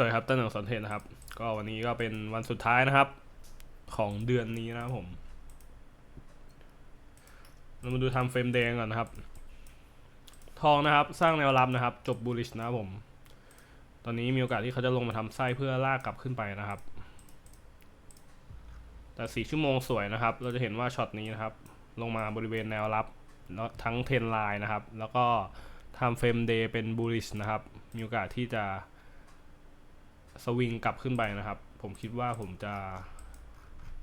สวัสดีครับต้นหนังสนเทศนะครับ ก็วันนี้ก็เป็นวันสุดท้ายนะครับ ของเดือนนี้นะครับผม เรามาดูทำเฟรมเดงก่อนนะครับ ทองนะครับ สร้างแนวรับนะครับ จบบูลิชนะครับผม ตอนนี้มีโอกาสที่เขาจะลงมาทำไส้เพื่อลากกลับขึ้นไปนะครับ แต่สี่ชั่วโมงสวยนะครับ เราจะเห็นว่าช็อตนี้นะครับ ลงมาบริเวณแนวรับแล้วทั้งเทนไลน์นะครับ แล้วก็ทำเฟรมเดย์เป็นบูลิชนะครับ มีโอกาสที่จะ สวิงกลับขึ้นไปนะครับ ผมคิดว่าผมจะ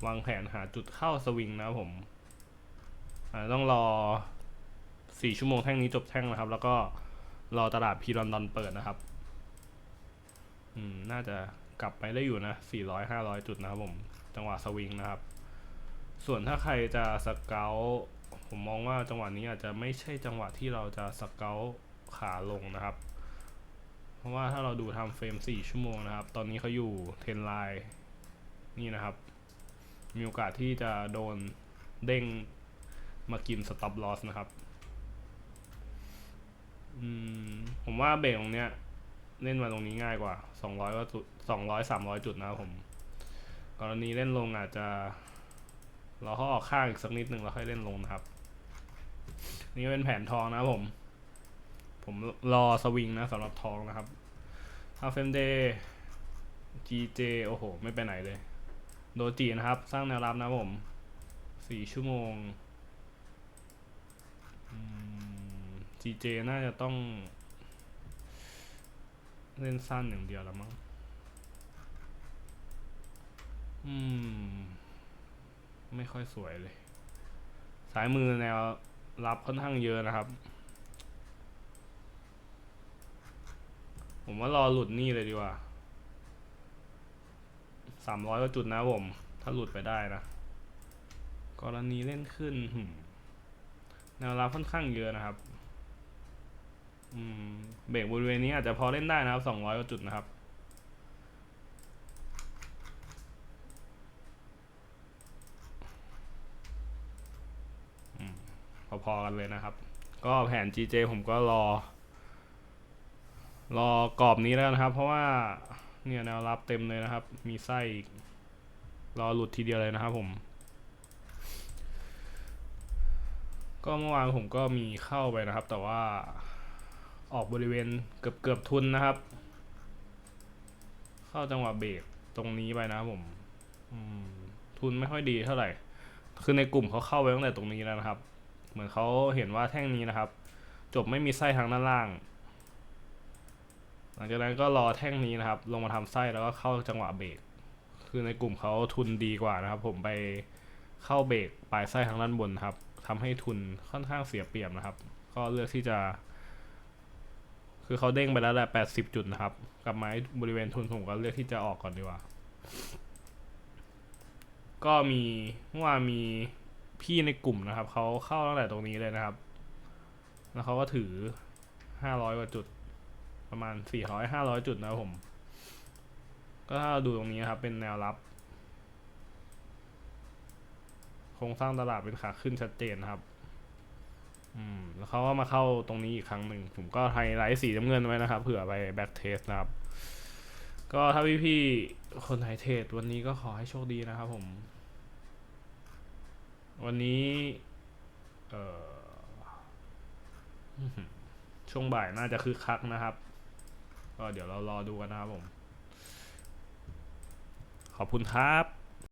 วางแผนหาจุดเข้าสวิงนะผมต้องรอสี่ชั่วโมงแท่งนี้จบแท่งนะครับ แล้วก็รอตลาดพีรอนดอนเปิดนะครับ อืม น่าจะกลับไปได้อยู่นะสี่ร้อยห้าร้อยจุดนะครับผม จังหวะสวิงนะครับ ส่วนถ้าใครจะสเกลผมมองว่าจังหวะนี้อาจจะไม่ใช่จังหวะที่เราจะสเกลขาลงนะครับ ราะว่าถ้าเราดูทำเฟรม 4 ชั่วโมงนะครับ ตอนนี้เขาอยู่เทนไลน์นี่นะครับ มีโอกาสที่จะโดนเด้งมากินสต็อปลอสนะครับอืมผมว่าเบรกตรงเนี้ย เล่นมาตรงนี้ง่ายกว่า 200ก็จุด200 300 จุดนะครับผม กรณีเล่นลงอาจจะ เราเขาออกข้างอีกสักนิดหนึ่งแล้วค่อยเล่นลงนะครับ นี่เป็นแผนทองนะครับผม ผมรอสวิงนะสำหรับทองนะครับฮาเฟมเดย์ GJ โอ้โห ไม่ไปไหนเลย โดจีนะครับ สร้างแนวรับนะผมสี่ชั่วโมงอืม GJ น่าจะต้อง เล่นสั้นอย่างเดียวแล้วมั้งอืม ไม่ค่อยสวยเลย สายมือแนวรับค่อนข้างเยอะนะครับ ผมว่ารอหลุดนี่เลยดีกว่าสามร้อยกว่าจุดนะผม ถ้าหลุดไปได้นะ กรณีเล่นขึ้นแนวรับค่อนข้างเยอะนะครับอืมเบรกบริเวณนี้อาจจะพอเล่นได้นะครับสองร้อยกว่าจุดนะครับอืมพอๆกันเลยนะครับ ก็แผน GJ ผมก็รอ รอกรอบนี้แล้วนะครับ เพราะว่าเนี่ยแนวรับเต็มเลยนะครับ มีไส้อีกรอหลุดทีเดียวเลยนะครับผม ก็เมื่อวานผมก็มีเข้าไปนะครับ แต่ว่าออกบริเวณเกือบเกือบทุนนะครับ เข้าจังหวะเบรกตรงนี้ไปนะครับผมอืมทุนไม่ค่อยดีเท่าไหร่ คือในกลุ่มเขาเข้าไปตั้งแต่ตรงนี้แล้วนะครับ เหมือนเขาเห็นว่าแท่งนี้นะครับ จบไม่มีไส้ทางด้านล่าง หลังจากนั้นก็รอแท่งนี้นะครับ ลงมาทำไส้แล้วก็เข้าจังหวะเบรกคือในกลุ่มเขาทุนดีกว่านะครับ ผมไปเข้าเบรกปลายไส้ทางด้านบนครับทำให้ทุนค่อนข้างเสียเปรียบนะครับ ก็เลือกที่จะ คือเขาเด้งไปแล้วแหละแปดสิบจุดนะครับ กับไม้บริเวณทุนผมก็เลือกที่จะออกก่อนดีกว่า ก็มีเมื่อวานมีพี่ในกลุ่มนะครับเขาเข้าตั้งแต่ตรงนี้เลยนะครับ แล้วเขาก็ถือห้าร้อยกว่าจุด ประมาณสี่ร้อยห้าร้อยจุดนะครับผม ก็ถ้าเราดูตรงนี้ครับ เป็นแนวรับ โครงสร้างตลาดเป็นขาขึ้นชัดเจนครับ อืม แล้วเขาก็มาเข้าตรงนี้อีกครั้งหนึ่ง ผมก็ไฮไลท์สีน้ำเงินไว้นะครับ เผื่อไปแบ็กเทสนะครับ ก็ถ้าพี่ๆคนไทยเทรดวันนี้ก็ขอให้โชคดีนะครับผม วันนี้ เอ่อช่วงบ่ายน่าจะคึกคักนะครับ ก็เดี๋ยวเรารอดูกันนะครับผม ขอบคุณครับ